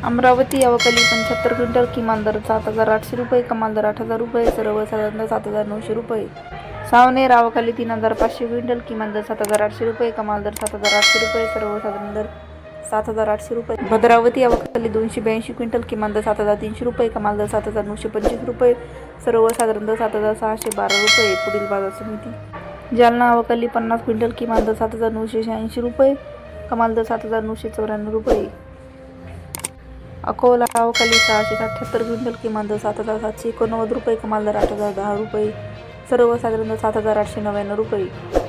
अमरावती अवकाली पंच्याहत्तर क्विंटल किमान दर सात हजार आठशे रुपये कमाल दर आठ हजार रुपये सर्वसाधारण दर सात हजार नऊशे रुपये सावनेर अवकाली तीन हजार पाचशे क्विंटल किमान दर सात हजार आठशे रुपये कमाल दर सात हजार आठशे रुपये सर्वसाधारण दर सात हजार आठशे रुपये भद्रावती अवकाली दोनशे ब्याऐंशी क्विंटल किमान दर सात हजार तीनशे रुपये कमाल दर सात हजार नऊशे पंचवीस रुपये सर्वसाधारण दर सात हजार सहाशे बारा रुपये पुढील बाजार समिती जालना अवकाली पन्नास क्विंटल किमान दर सात हजार नऊशे शहाऐंशी रुपये कमाल दर सात हजार नऊशे चौऱ्याण्णव रुपये अकोला अवकाली सहाशे अठ्ठ्याहत्तर क्विंटल किमान दर सात हजार सातशे एकोणनव्वद रुपये कमाल दर आठ हजार दहा रुपये सर्वसाधारण दर सात हजार आठशे नव्याण्णव रुपये.